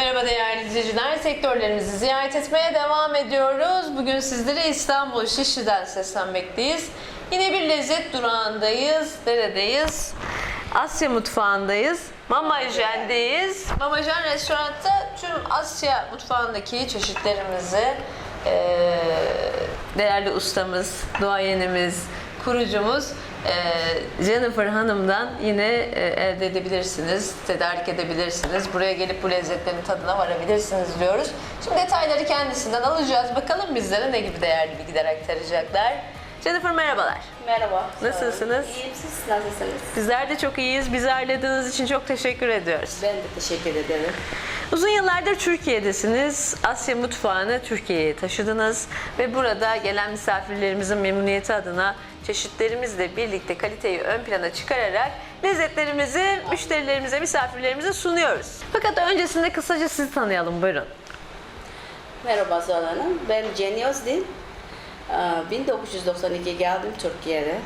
Merhaba değerli izleyiciler. Sektörlerimizi ziyaret etmeye devam ediyoruz. Bugün sizlere İstanbul Şişli'den seslenmekteyiz. Yine bir lezzet durağındayız. Neredeyiz? Asya mutfağındayız. Mamajen'deyiz. Mamajen restoranda tüm Asya mutfağındaki çeşitlerimizi eee, değerli ustamız, duayenimiz, kurucumuz eee, Jennifer Hanım'dan yine eee, elde edebilirsiniz, tedarik edebilirsiniz. Buraya gelip bu lezzetlerin tadına varabilirsiniz diyoruz. Şimdi detayları kendisinden alacağız. Bakalım bizlere ne gibi değerli bilgiler aktaracaklar. Jennifer merhabalar. Merhaba. Nasılsınız? İyiyim siz nasılsınız? Bizler de çok iyiyiz. Bizi ağırladığınız için çok teşekkür ediyoruz. Ben de teşekkür ederim. Uzun yıllardır Türkiye'desiniz. Asya mutfağını Türkiye'ye taşıdınız ve burada gelen misafirlerimizin memnuniyeti adına çeşitlerimizle birlikte kaliteyi ön plana çıkararak lezzetlerimizi müşterilerimize, misafirlerimize sunuyoruz. Fakat öncesinde kısaca sizi tanıyalım. Buyurun. Merhaba Zuhal Hanım. Ben Jenny Özdil. Ee, 1992 geldim Türkiye'de.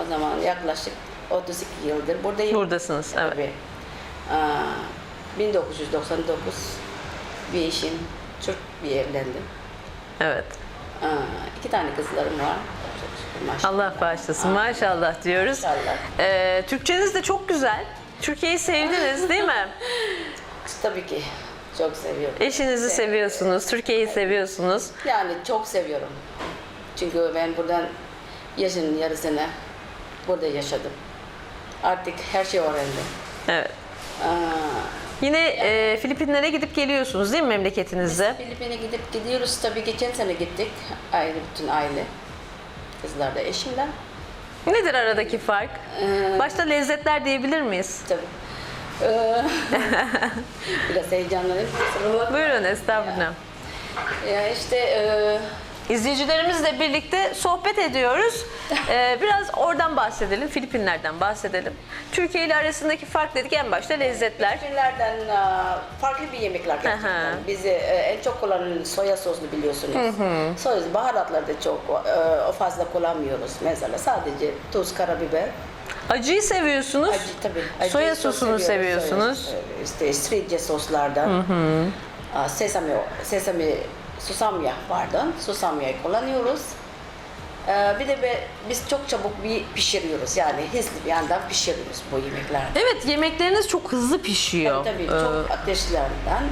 o zaman yaklaşık 32 yıldır buradayım. Buradasınız. Evet. Tabii. Ee, 1999 bir eşim Türk bir evlendim. Evet. Ee, iki tane kızlarım var. Maşallah. Allah bağışlasın. Maşallah diyoruz. İnşallah. Ee, Türkçeniz de çok güzel. Türkiye'yi sevdiniz değil mi? Tabii ki. Çok seviyorum. Eşinizi seviyorsunuz, Türkiye'yi seviyorsunuz. Yani çok seviyorum. Çünkü ben buradan yaşın yarısını burada yaşadım. Artık her şey öğrendim. Evet. Aa, Yine e, Filipinlere gidip geliyorsunuz değil mi memleketinize? Filipin'e gidip gidiyoruz. Tabii geçen sene gittik. Aile, bütün aile. Kızlar da eşimle. Nedir aradaki fark? Başta lezzetler diyebilir miyiz? Tabii. Ee, Biraz bakma. Buyurun estağfurullah. Ya işte e, İzleyicilerimizle birlikte sohbet ediyoruz. Ee, biraz oradan bahsedelim, Filipinler'den bahsedelim. Türkiye ile arasındaki fark dedik en başta lezzetler. Filipinlerden e, farklı bir yemekler Aha. gerçekten. Bizi e, en çok kullanan soya soslu biliyorsunuz. Soya baharatları da çok e, fazla kullanmıyoruz. Mesela sadece tuz, karabiber. Acıyı seviyorsunuz. Acı tabii. Acıyı Soya sosunu seviyoruz. seviyorsunuz. Soya, e, işte soslardan. Aa, Sesame, sesame, susamya pardon. Susamyayı kullanıyoruz. Ee, bir de be, biz çok çabuk bir pişiriyoruz. Yani hızlı bir yandan pişiriyoruz bu yemeklerde. Evet yemekleriniz çok hızlı pişiyor. Tabii Ee, çok ateşlerden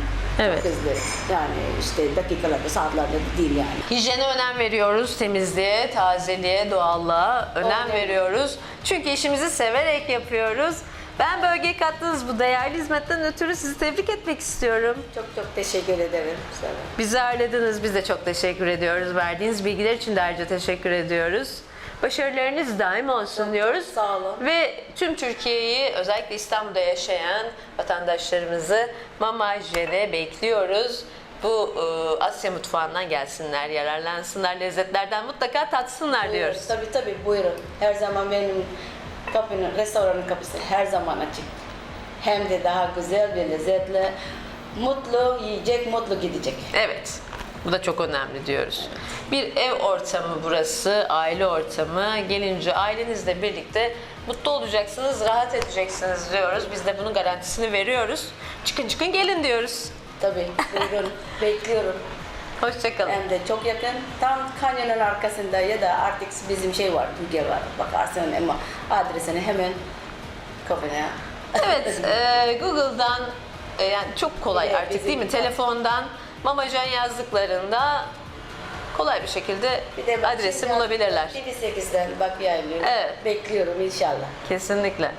evet. çok hızlı. Yani işte dakikalarda, saatlerde değil yani. Hijyene önem veriyoruz, temizliğe, tazeliğe, doğallığa önem Öyle. veriyoruz. Çünkü işimizi severek yapıyoruz. Ben bölgeye kattığınız bu değerli hizmetten ötürü sizi tebrik etmek istiyorum. Çok çok teşekkür ederim. sana. Bizi ağırladınız, biz de çok teşekkür ediyoruz. Verdiğiniz bilgiler için de ayrıca teşekkür ediyoruz. Başarılarınız daim olsun diyoruz. sağ olun. Ve tüm Türkiye'yi, özellikle İstanbul'da yaşayan vatandaşlarımızı Mamajye'de bekliyoruz. Bu e, Asya mutfağından gelsinler, yararlansınlar, lezzetlerden mutlaka tatsınlar diyoruz. Tabii tabii buyurun. Her zaman benim kapının, restoranın kapısı her zaman açık. Hem de daha güzel ve lezzetli. Mutlu yiyecek, mutlu gidecek. Evet. Bu da çok önemli diyoruz. Bir ev ortamı burası, aile ortamı. Gelince ailenizle birlikte mutlu olacaksınız, rahat edeceksiniz diyoruz. Biz de bunun garantisini veriyoruz. Çıkın çıkın gelin diyoruz. Tabii buyurun. Bekliyorum. Hoşçakalın. Hem de çok yakın. Tam kanyonun arkasında ya da artık bizim şey var, Bilge var. Bakarsın ama adresini hemen kafana. Evet, e, Google'dan e, yani çok kolay de artık değil mi? Telefondan Mamacan yazdıklarında kolay bir şekilde Bir de adresi bulabilirler. TV8'den bak yayınlıyor. Evet. Bekliyorum inşallah. Kesinlikle.